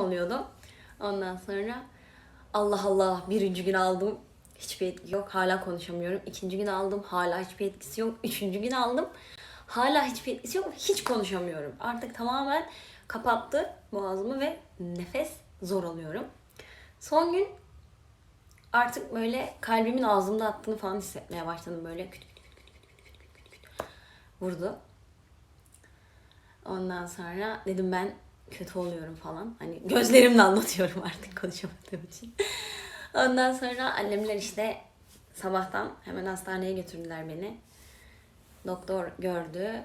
oluyordu. Ondan sonra Allah Allah birinci gün aldım. Hiçbir etki yok. Hala konuşamıyorum. İkinci gün aldım. Hala hiçbir etkisi yok. Üçüncü gün aldım. Hala hiçbir etkisi yok. Hiç konuşamıyorum. Artık tamamen kapattı boğazımı ve nefes zor alıyorum. Son gün artık böyle kalbimin ağzımda attığını falan hissetmeye başladım böyle küt küt küt küt küt küt küt küt küt vurdu. Ondan sonra dedim ben kötü oluyorum falan. Hani gözlerimle anlatıyorum artık konuşamadığım için. Ondan sonra annemler işte sabahtan hemen hastaneye götürdüler beni. Doktor gördü.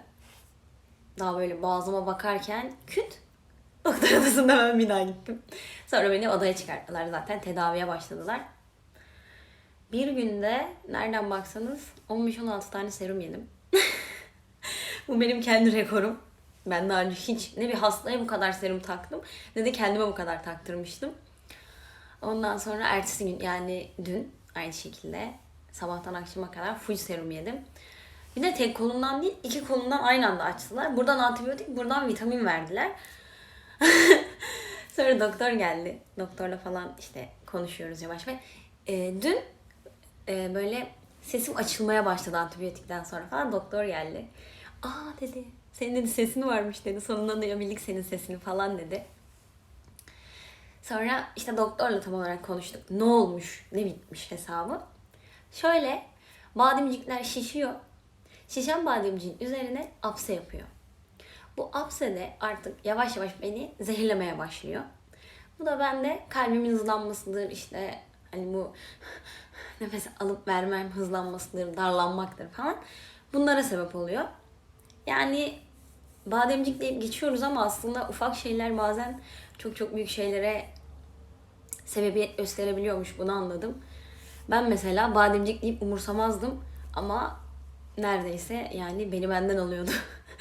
Daha böyle boğazıma bakarken küt doktor odasında ben bir daha gittim. Sonra beni odaya çıkarttılar zaten tedaviye başladılar. Bir günde nereden baksanız 15-16 tane serum yedim. bu benim kendi rekorum. Ben daha önce hiç ne bir hastaya bu kadar serum taktım ne de kendime bu kadar taktırmıştım. Ondan sonra ertesi gün yani dün aynı şekilde sabahtan akşama kadar full serum yedim. Bir de tek kolumdan değil iki kolumdan aynı anda açtılar. Buradan antibiyotik buradan vitamin verdiler. Sonra doktor geldi. Doktorla falan işte konuşuyoruz yavaş ve e, dün e, böyle sesim açılmaya başladı antibiyotikten sonra falan doktor geldi. Aa dedi senin dedi sesin varmış dedi sonunda duyabildik senin sesini falan dedi. Sonra işte doktorla tam olarak konuştuk. Ne olmuş, ne bitmiş hesabı. Şöyle bademcikler şişiyor. Şişen bademciğin üzerine apse yapıyor. Bu apse de artık yavaş yavaş beni zehirlemeye başlıyor. Bu da bende kalbimin hızlanmasıdır işte hani bu nefes alıp vermem hızlanmasıdır, darlanmaktır falan. Bunlara sebep oluyor. Yani bademcik deyip geçiyoruz ama aslında ufak şeyler bazen çok çok büyük şeylere sebebiyet gösterebiliyormuş bunu anladım. Ben mesela bademcik deyip umursamazdım ama neredeyse yani beni benden alıyordu.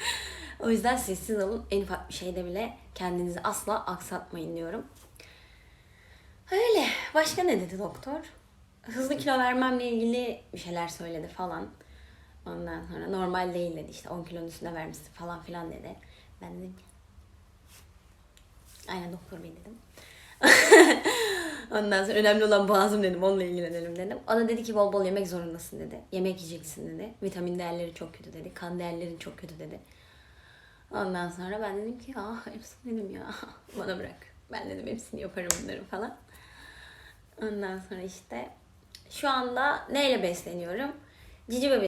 o yüzden sessiz olun en ufak bir şeyde bile kendinizi asla aksatmayın diyorum. Öyle. Başka ne dedi doktor? Hızlı kilo vermemle ilgili bir şeyler söyledi falan. Ondan sonra normal değil dedi işte 10 kilonun üstüne vermişsin falan filan dedi. Ben dedim aynen doktor bey dedim. Ondan sonra önemli olan boğazım dedim onunla ilgilenelim dedim. O da dedi ki bol bol yemek zorundasın dedi. Yemek yiyeceksin dedi. Vitamin değerleri çok kötü dedi. Kan değerlerin çok kötü dedi. Ondan sonra ben dedim ki ah hepsini dedim ya bana bırak. Ben dedim hepsini yaparım bunları falan. Ondan sonra işte şu anda neyle besleniyorum? Cici bebek